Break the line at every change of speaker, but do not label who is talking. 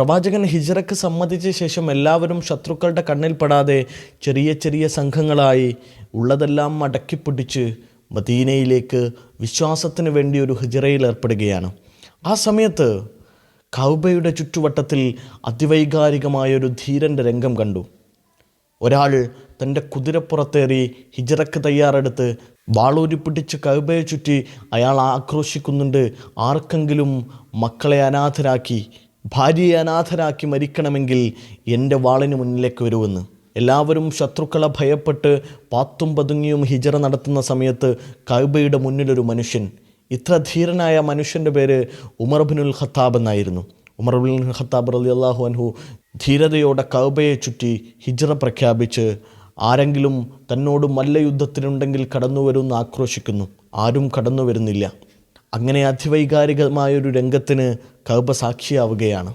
പ്രവാചകൻ ഹിജറക്ക് സമ്മതിച്ച ശേഷം എല്ലാവരും ശത്രുക്കളുടെ കണ്ണിൽപ്പെടാതെ ചെറിയ ചെറിയ സംഘങ്ങളായി ഉള്ളതെല്ലാം മടക്കിപ്പിടിച്ച് മദീനയിലേക്ക് വിശ്വാസത്തിന് വേണ്ടി ഒരു ഹിജറയിൽ ഏർപ്പെടുകയാണ്. ആ സമയത്ത് കൗബയുടെ ചുറ്റുവട്ടത്തിൽ അതിവൈകാരികമായൊരു ധീരന്റെ രംഗം കണ്ടു. ഒരാൾ തന്റെ കുതിരപ്പുറത്തേറി ഹിജറക്ക് തയ്യാറെടുത്ത് വാളൂരി പിടിച്ച് കൗബയെ ചുറ്റി അയാൾ ആക്രോശിക്കുന്നുണ്ട്. ആർക്കെങ്കിലും മക്കളെ അനാഥരാക്കി ഭാര്യയെ അനാഥനാക്കി മരിക്കണമെങ്കിൽ എന്റെ വാളിന് മുന്നിലേക്ക് വരുമെന്ന്. എല്ലാവരും ശത്രുക്കളെ ഭയപ്പെട്ട് പാത്തും പതുങ്ങിയും ഹിജറ നടത്തുന്ന സമയത്ത് കൗബയുടെ മുന്നിലൊരു മനുഷ്യൻ. ഇത്ര ധീരനായ മനുഷ്യന്റെ പേര് ഉമർബിനുൽ ഖത്താബ് എന്നായിരുന്നു. ഉമർ ബിൻ ഖത്താബ് അലി അള്ളാഹു അൻഹു ധീരതയോടെ കൗബയെ ചുറ്റി ഹിജറ പ്രഖ്യാപിച്ച് ആരെങ്കിലും തന്നോട് മല്ലയുദ്ധത്തിനുണ്ടെങ്കിൽ കടന്നു വരുമെന്ന് ആക്രോശിക്കുന്നു. ആരും കടന്നു വരുന്നില്ല അങ്ങനെ അതിവൈകാരികമായൊരു രംഗത്തിന് കൗബ സാക്ഷിയാവുകയാണ്